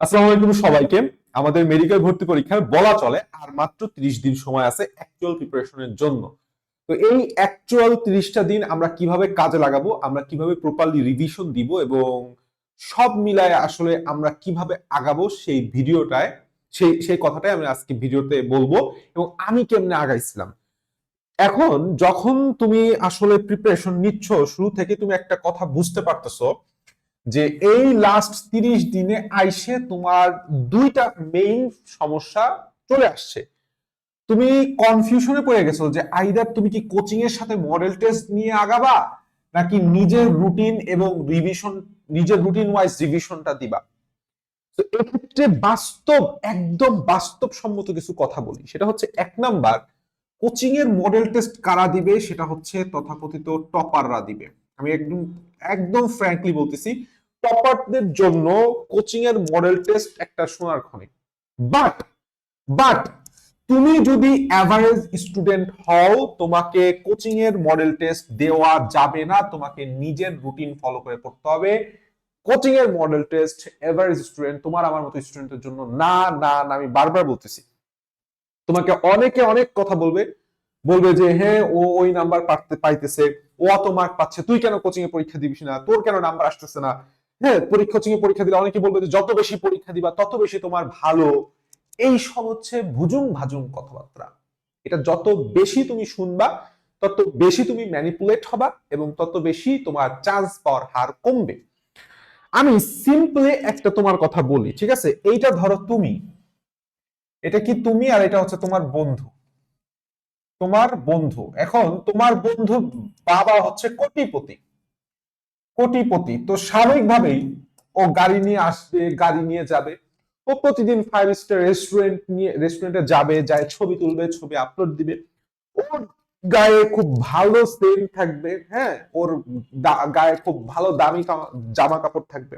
আসসালামু আলাইকুম সবাইকে। আমাদের মেডিকেল ভর্তি পরীক্ষার বলা চলে, আর মাত্র ত্রিশ দিন সময় আছে অ্যাকচুয়াল প্রিপারেশনের জন্য। তো এই অ্যাকচুয়াল ত্রিশটা দিন আমরা কীভাবে কাজে লাগাবো, আমরা কীভাবে প্রপারলি রিভিশন দিব এবং সব মিলায় আসলে আমরা কীভাবে আগাবো সেই ভিডিওটায়, সেই সেই কথাটাই আমি আজকে ভিডিওতে বলব এবং আমি কেমনে আগাইছিলাম। এখন যখন তুমি আসলে প্রিপারেশন নিচ্ছ, শুরু থেকে তুমি একটা কথা বুঝতে পারতেছো যে এই লাস্ট তিরিশ দিনে আইসে তোমার দুইটা মেইন সমস্যা চলে আসছে। তুমি কনফিউশনে পড়ে গেছো যে আইদার তুমি কি কোচিং এর সাথে মডেল টেস্ট নিয়ে আগাবা, নাকি নিজের রুটিন এবং রিভিশন নিজের রুটিন ওয়াইজ রিভিশনটা দিবা? তো এক্ষেত্রে বাস্তব, একদম বাস্তবসম্মত কিছু কথা বলি। সেটা হচ্ছে এক নাম্বার কোচিং এর মডেল টেস্ট কারা দিবে? সেটা হচ্ছে তথাকথিত টপাররা দিবে। আমি একদম একদম ফ্র্যাঙ্কলি বলতেছি টপারদের জন্য কোচিং এর মডেল টেস্ট একটা সোনার খনি। বাট বাট তুমি যদি অ্যাভারেজ স্টুডেন্ট হও, তোমাকে কোচিং এর মডেল টেস্ট দেওয়া যাবে না, তোমাকে নিজের রুটিন ফলো করে পড়তে হবে। কোচিং এর মডেল টেস্ট এভারেজ স্টুডেন্ট তোমার আমার মতো স্টুডেন্টের জন্য না না না, আমি বারবার বলতেছি। তোমাকে অনেকে অনেক কথা বলবে বলবে যে হ্যাঁ ও ওই নাম্বার পাইতেছে। ও অত মার্ক পাচ্ছে। তুই কেন কোচিং এ পরীক্ষা দিবিস না? তোর কেন নাম্বার আসতেছে না? হ্যাঁ পরীক্ষা কোচিং পরীক্ষা দিলে অনেকে বলবে যে যত বেশি পরীক্ষা দিবা, তত বেশি তোমার ভালো। এই সব হচ্ছে ভুজুং ভাজুং কথাবার্তা। এটা যত বেশি তুমি শুনবা, তত বেশি তুমি ম্যানিপুলেট হবা এবং তত বেশি তোমার চান্স পাওয়ার হার কমবে। আমি সিম্পলি একটা তোমার কথা বলি, ঠিক আছে? এইটা ধরো তুমি। এটা কি তুমি আর এটা হচ্ছে তোমার বন্ধু? তোমার বন্ধু। এখন তোমার বন্ধু বাবা হচ্ছে কোটিপতি। কোটিপতি। তো স্বাভাবিকভাবেই ও গাড়ি নিয়ে আসবে, গাড়ি নিয়ে যাবে। ও প্রতিদিন ফাইভ স্টার রেস্টুরেন্ট নিয়ে রেস্টুরেন্টে যাবে, যায়, ছবি তুলবে, ছবি আপলোড দিবে। ওর গায়ে খুব ভালো সেন্ট থাকবে হ্যাঁ? ওর গায়ে খুব ভালো দামি জামা কাপড় থাকবে।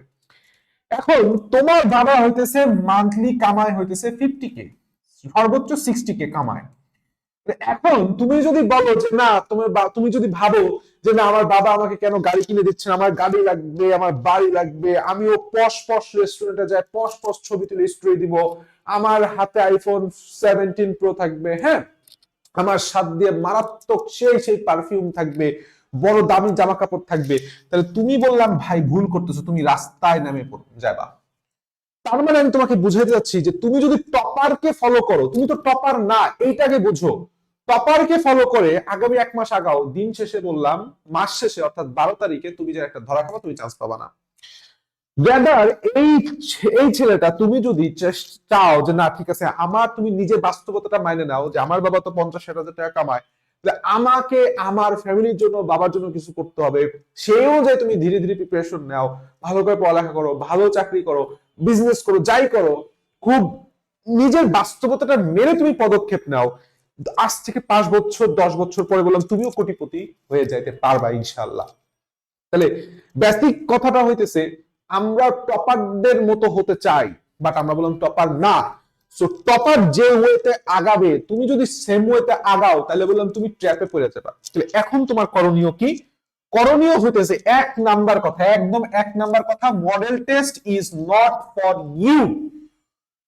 এখন তোমার বাবা হইতেছে মান্থলি কামাই হইতেছে ফিফটি কে সর্বোচ্চ সিক্সটি কে কামায়। এখন তুমি যদি বলো যে, না, তোমার তুমি যদি ভাবো যে না আমার বাবা আমাকে কেন গাড়ি কিনে দিচ্ছে না, আমার গাড়ি লাগবে আমার বাড়ি লাগবে। আমিও পশ পশ রেস্টুরেন্টে যাই পশ পশ ছবি তুলে স্টোরি দিব। আমার হাতে আইফোন সেভেন্টিন প্রো থাকবে হ্যাঁ? আমার সাত দিয়ে মারাত্মক সেই সেই পারফিউম থাকবে বড় দামি জামা কাপড় থাকবে। তাহলে তুমি বললাম ভাই ভুল করতেছো। তুমি রাস্তায় নামে যাবা। তার মানে আমি তোমাকে বুঝাইতে যাচ্ছি যে তুমি যদি টপারকে ফলো করো তুমি তো টপার না এইটাকে বুঝো। টপারকে ফলো করে আগামী এক মাস আগাও, দিন শেষে বললাম, মাস শেষে, অর্থাৎ বারো তারিখে তুমি যে একটা ধরা খাবা, তুমি চান্স পাবা না। গ্যাদার এই এই ছেলেটা তুমি যদি চাও যে না, ঠিক আছে, আমার তুমি নিজের বাস্তবতাটা মাইনে নাও, যে আমার বাবা তো পঞ্চাশ ষাট হাজার টাকা কামায় আমাকে আমার ফ্যামিলির জন্য, বাবার জন্য কিছু করতে হবে সেই অনুযায়ী তুমি ধীরে ধীরে প্রিপারেশন নাও, ভালো করে পড়ালেখা করো, ভালো চাকরি করো বিজনেস করো, যাই করো, খুব নিজের বাস্তবতাটা মেনে তুমি পদক্ষেপ নাও। আজ থেকে পাঁচ বছর, দশ বছর পরে বললাম, তুমিও কোটিপতি হয়ে যাইতে পারবা ইনশাল্লাহ তাহলে বেসিক কথাটা হইতেছে, আমরা টপারদের মতো হতে চাই বাট আমরা বললাম টপার না। সো টপার যে ওয়েতে আগাবে, তুমি যদি সেম ওয়েতে আগাও, তাহলে বললাম তুমি ট্র্যাপে পড়ে যাবে। তাহলে এখন তোমার করণীয় কি? করণীয় হইতেছে এক নাম্বার কথা, একদম এক নাম্বার কথা model test is not for you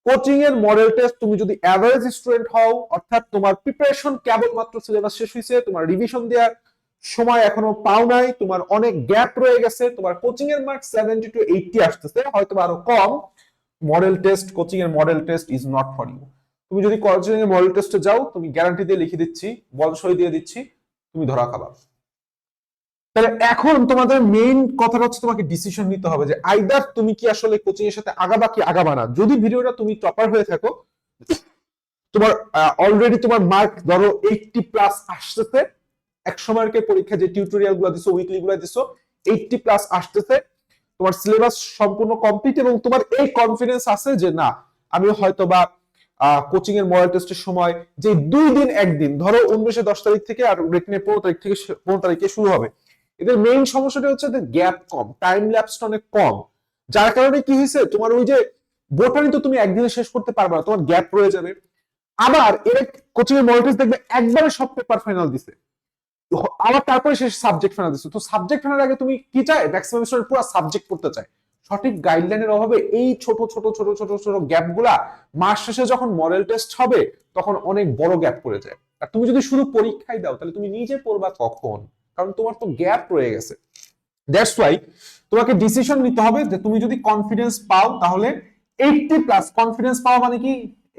coaching এর মডেল টেস্ট তুমি যদি অ্যাভারেজ স্টুডেন্ট হও, অর্থাৎ তোমার প্রিপারেশন কেবলমাত্র সিলেবাস শেষ হয়েছে তোমার রিভিশন দেওয়ার সময় এখনও পাও নাই, তোমার অনেক গ্যাপ রয়ে গেছে, তোমার কোচিং এর মার্ক সেভেন্টি টু এইটটি আসতেছে হয়তো আরও কম। মডেল টেস্ট কোচিং এর model test is not for you তুমি যদি কোচিং এর মডেল টেস্টে যাও, তুমি গ্যারান্টি দিয়ে লিখে দিচ্ছি বল সই দিয়ে দিচ্ছি, তুমি ধরা খাবা। তাহলে এখন তোমাদের মেইন কথাটা হচ্ছে তোমাকে ডিসিশন নিতে হবে যে আইদার তুমি কি আসলে কোচিং এর সাথে আগাবা কি আগাবা না। যদি ভিডিওটা তুমি টপার হয়ে থাকো, তোমার অলরেডি তোমার মার্ক ধরো এইটটি প্লাস আসতেছে। একশো মার্কের পরীক্ষা যে টিউটোরিয়ালগুলো দিছো উইকলি গুলো দিছো এইটটি প্লাস আসতেছে। তোমার সিলেবাস সম্পূর্ণ কমপ্লিট এবং তোমার এই কনফিডেন্স আছে যে না, আমি হয়তো বা কোচিং এর মডেল টেস্টের সময় যে দুই দিন একদিন, ধরো উনিশে দশ তারিখ থেকে আর রিটেনের পনেরো তারিখ থেকে পনেরো তারিখে শুরু হবে। এদের মেইন সমস্যাটা হচ্ছে এদের গ্যাপ কম টাইম ল্যাপসটা অনেক কম। যার কারণে কি হয়েছে? তোমার ওই যে বোটানি তো তুমি একদিনে শেষ করতে পারবে না, তোমার গ্যাপ রয়ে যাবে। আবার এর কোচিং এর টেস্ট দেখবে একবারে সব পেপার ফাইনাল দিছে। আবার তারপরে শেষ সাবজেক্ট ফাইনাল দিচ্ছে তো সাবজেক্ট ফাইনাল আগে তুমি কি চাই ম্যাক্সিমাম স্টুডেন্ট পুরো সাবজেক্ট পড়তে চায়। সঠিক গাইডলাইনের অভাবে এই ছোট ছোট ছোট ছোট ছোট গ্যাপগুলা মাস শেষে যখন মডেল টেস্ট হবে, তখন অনেক বড় গ্যাপ পড়ে যায়। আর তুমি যদি শুধু পরীক্ষায় দাও, তাহলে তুমি নিজে পড়বা কখন? কারণ তোমার তো গ্যাপ রয়ে গেছে। দ্যাটস ওয়াই তোমাকে ডিসিশন নিতে হবে যে তুমি যদি কনফিডেন্স পাও তাহলে এইটটি প্লাস কনফিডেন্স পাওয়া মানে কি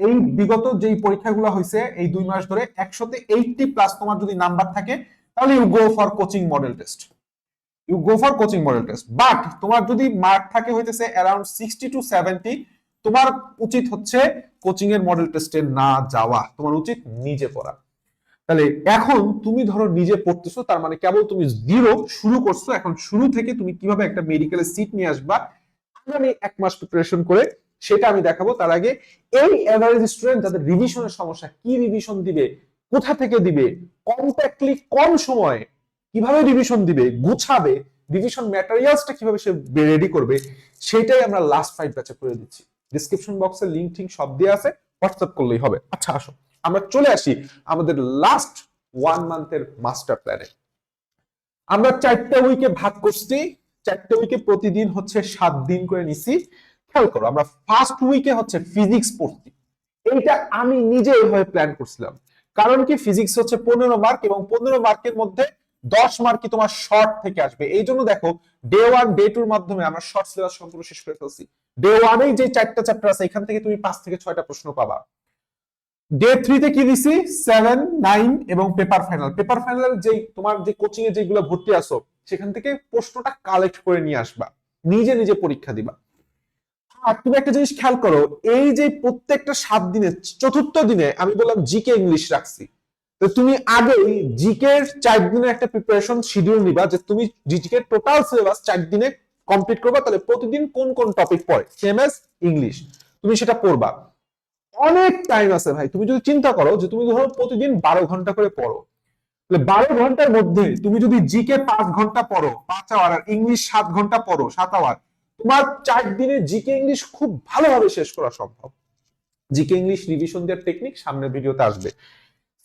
এই বিগত যেই পরীক্ষাগুলো হয়েছে এই দুই মাস ধরে একশোতে এইটটি প্লাস তোমার যদি নাম্বার থাকে তাহলে you go for coaching model test you go for coaching model test but তোমার যদি মার্ক থাকে হইতেছে অ্যারাউন্ড সিক্সটি টু সেভেন্টি তোমার উচিত হচ্ছে কোচিং এর মডেল টেস্টে না যাওয়া। তোমার উচিত নিজে পড়া। তাহলে এখন তুমি ধরো নিজে পড়তেছো, তার মানে কেবল তুমি জিরো শুরু করছ, এখন শুরু থেকে তুমি কীভাবে একটা মেডিকেলের সিট নিয়ে আসবা, আগামী এক মাস প্রিপারেশন করে সেটা আমি দেখাবো তার আগে। এই এভারেজ স্টুডেন্ট যাদের রিভিশনের সমস্যা, কি রিভিশন দিবে, কোথা থেকে দিবে কম্প্যাক্টলি কম সময়ে কীভাবে রিভিশন দিবে, গুছাবে রিভিশন ম্যাটেরিয়ালসটা কীভাবে সে রেডি করবে, সেটাই আমরা লাস্ট ফাইভ ব্যাচে করে দিচ্ছি। ডিসক্রিপশন বক্সে লিঙ্ক টিঙ্ক সব দিয়ে আছে হোয়াটসঅ্যাপ করলেই হবে। আচ্ছা আসো। আমরা চলে আসি আমাদের লাস্ট ওয়ান মান্থের মাস্টার প্ল্যানে আমরা চারটা উইকে ভাগ করছি, চারটা উইকে প্রতিদিন হচ্ছে সাত দিন করে নিছি। খেয়াল করো, আমরা ফার্স্ট উইকে হচ্ছে ফিজিক্স পড়ছি। এইটা আমি নিজে এইভাবে প্ল্যান করছিলাম। কারণ কি? ফিজিক্স হচ্ছে পনেরো মার্ক এবং পনেরো মার্কের মধ্যে দশ মার্কই তোমার শর্ট থেকে আসবে। এই জন্য দেখো ডে ওয়ান ডে টুর মাধ্যমে আমরা শর্ট সিলেবাস সম্পূর্ণ শেষ করে ফেলছি। ডে ওয়ানেই যে চারটা চ্যাপ্টার আছে, এখান থেকে তুমি পাঁচ থেকে ছয়টা প্রশ্ন পাবা। ডে থ্রিতে কি দিছি? সেভেন নাইন এবং পেপার ফাইনাল পেপার ফাইনাল যে তোমার যে কোচিং এ যেগুলো ভর্তি আসো সেখান থেকে প্রশ্নটা কালেক্ট করে নিয়ে আসবা। নিজে নিজে পরীক্ষা দিবা। আর তুমি একটা জিনিস খেয়াল করো, এই যে প্রত্যেকটা সাত দিনে, চতুর্থ দিনে আমি বললাম জিকে ইংলিশ রাখছি। তো তুমি আগেই জিকে চার দিনের একটা প্রিপারেশন শিডিউল নিবা যে তুমি জিকে টোটাল সিলেবাস চার দিনে কমপ্লিট করবা, তাহলে প্রতিদিন কোন কোন টপিক পড়ে? সেম এস ইংলিশ তুমি সেটা পড়বা। অনেক টাইম আছে ভাই। তুমি যদি চিন্তা করো যে তুমি ধরো প্রতিদিন বারো ঘণ্টা করে পড়ো। বারো ঘণ্টার মধ্যে তুমি যদি জিকে পাঁচ ঘণ্টা পড়ো, পাঁচ আওয়ার আর ইংলিশ সাত ঘণ্টা পড়ো, সাত আওয়ার তোমার চার দিনে জিকে ইংলিশ খুব ভালোভাবে শেষ করা সম্ভব। জিকে ইংলিশ রিভিশন দেওয়ার টেকনিক সামনের ভিডিওতে আসবে।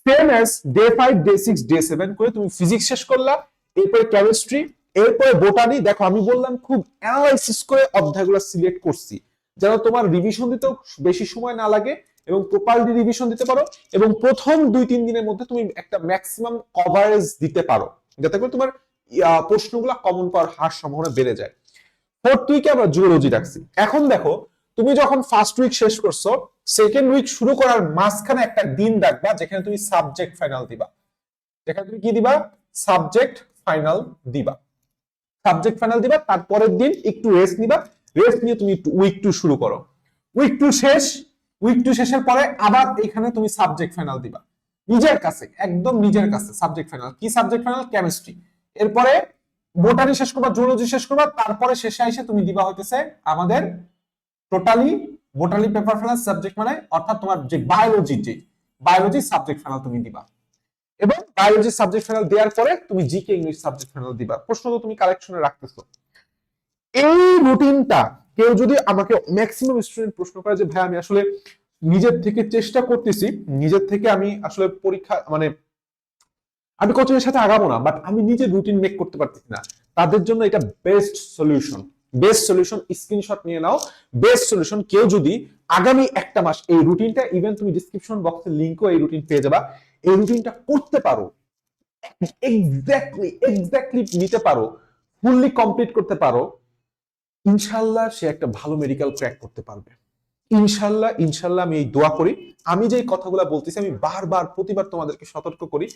Same as day five day six day seven করে তুমি ফিজিক্স শেষ করলা, এরপরে কেমিস্ট্রি এরপরে বোটানি দেখো আমি বললাম খুব অ্যানালাইসিস করে অধ্যায়গুলো সিলেক্ট করছি। যেন তোমার রিভিশন দিতেও বেশি সময় না লাগে এবং প্রপারলি রিভিশন দিতে পারো এবং প্রথম দুই, তিন দিনের মধ্যে তুমি একটা ম্যাক্সিমাম কভারেজ দিতে পারো। যাতে করে তোমার প্রশ্নগুলো কমন পাওয়ার হার সম্ভাবনা বেড়ে যায়। ফোর্থ উইকে আমরা জুওলজি রাখছি এখন দেখো, তুমি যখন ফার্স্ট উইক শেষ করছ সেকেন্ড উইক শুরু করার মাঝখানে একটা দিন রাখবা, যেখানে তুমি সাবজেক্ট ফাইনাল দিবা। যেখানে তুমি কি দিবা? সাবজেক্ট ফাইনাল দিবা। সাবজেক্ট ফাইনাল দিবা, তারপরের দিন একটু রেস্ট নিবা রেস্ট নিয়ে তুমি উইক টু শুরু করো। উইক টু শেষ উইক টু শেষের পরে আবার এখানে তুমি সাবজেক্ট ফাইনাল দিবা। নিজের কাছে, একদম নিজের কাছে সাবজেক্ট ফাইনাল কি সাবজেক্ট ফাইনাল কেমিস্ট্রি এরপরে বোটানি শেষ করবা জুলজি শেষ করবা, তারপরে শেষে এসে তুমি দিবা হইতেছে আমাদের totally botany paper final subject মানে অর্থাৎ তোমার যে বায়োলজি যে বায়োলজি সাবজেক্ট ফাইনাল তুমি দিবা। এবং বায়োলজি সাবজেক্ট ফাইনাল দেওয়ার পরে তুমি জিকে ইংলিশ সাবজেক্ট ফাইনাল দিবা। প্রশ্ন তো তুমি কালেকশনে রাখতেছো। এই রুটিনটা কেউ যদি আমাকে ম্যাক্সিমাম স্টুডেন্ট প্রশ্ন করে যে, ভাই, আমি আসলে নিজের থেকে চেষ্টা করতেছি, নিজের থেকে আমি আসলে পরীক্ষা মানে আমি কোচিং এর সাথে আগাবো না বাট আমি নিজে রুটিন মেক করতে পারতেছি না, তাদের জন্য এটা best solution best solution screenshot নিয়ে নাও। বেস্ট সলিউশন কেউ যদি আগামী একটা মাস এই রুটিনটা ইভেন তুমি ডিসক্রিপশন বক্সে লিঙ্কও এই রুটিন পেয়ে যাবা, এই রুটিনটা করতে পারো। এক্স্যাক্টলি এক্স্যাক্টলি নিতে পারো ফুললি কমপ্লিট করতে পারো। ইনশাল্লাহ সে একটা ভালো মেডিকেল ক্র্যাক করতে পারবে। ইনশাল্লাহ ইনশাল্লাহ আমি এই দোয়া করি। আমি যে কথাগুলো বলতেছি, আমি বারবার, প্রতিবার তোমাদেরকে সতর্ক করি।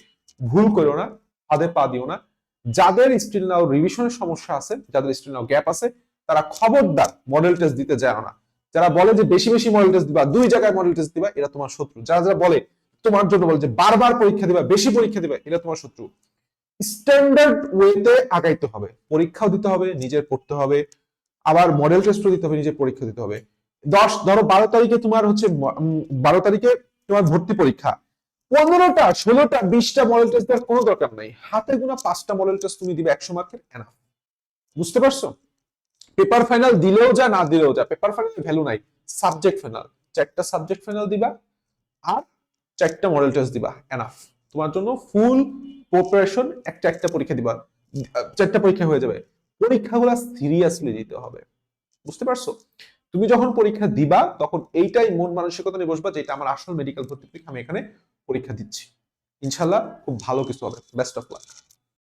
ভুল করো না পাদে পা দিও না। যাদের স্টিল নাও রিভিশনের সমস্যা আছে, যাদের স্টিল নাও গ্যাপ আছে, তারা খবরদার মডেল টেস্ট দিতে যায় না। যারা বলে যে বেশি বেশি মডেল টেস্ট দিবা, দুই জায়গায় মডেল টেস্ট দিবা, এরা তোমার শত্রু। যারা যারা বলে, তোমার জন্য বলে যে বারবার পরীক্ষা দিবা, বেশি পরীক্ষা দিবা, এরা তোমার শত্রু। স্ট্যান্ডার্ড ওয়েতে আগাইতে হবে। পরীক্ষাও দিতে হবে, নিজের পড়তে হবে। আবার মডেল টেস্টও দিতে হবে, নিজের পরীক্ষা দিতে হবে। দশ, ধরো বারো তারিখে তোমার হচ্ছে বারো তারিখে তোমার ভর্তি পরীক্ষা। পনেরোটা, ষোলোটা, বিশটা মডেল টেস্ট দেওয়ার কোনো দরকার নাই। হাতে গোনা পাঁচটা মডেল টেস্ট তুমি দিবে একশো মার্কের এনাফ বুঝতে পারছ? পেপার ফাইনাল দিলেও যা, না দিলেও যা পেপার ফাইনাল ভ্যালু নাই। সাবজেক্ট ফাইনাল চারটা সাবজেক্ট ফাইনাল দিবা আর চারটা মডেল টেস্ট দিবা এনাফ তোমার জন্য ফুল প্রিপারেশন একটা একটা পরীক্ষা দিবা। চারটা পরীক্ষা হয়ে যাবে। পরীক্ষাগুলো সিরিয়াসলি দিতে হবে। বুঝতে পারছ? তুমি যখন পরীক্ষা দিবা, তখন এইটাই মন মানসিকতা নিয়ে বসবা যে এটা আমার আসল মেডিকেল ভর্তি পরীক্ষা আমি এখানে পরীক্ষা দিচ্ছি। ইনশাল্লাহ খুব ভালো কিছু হবে। Best of luck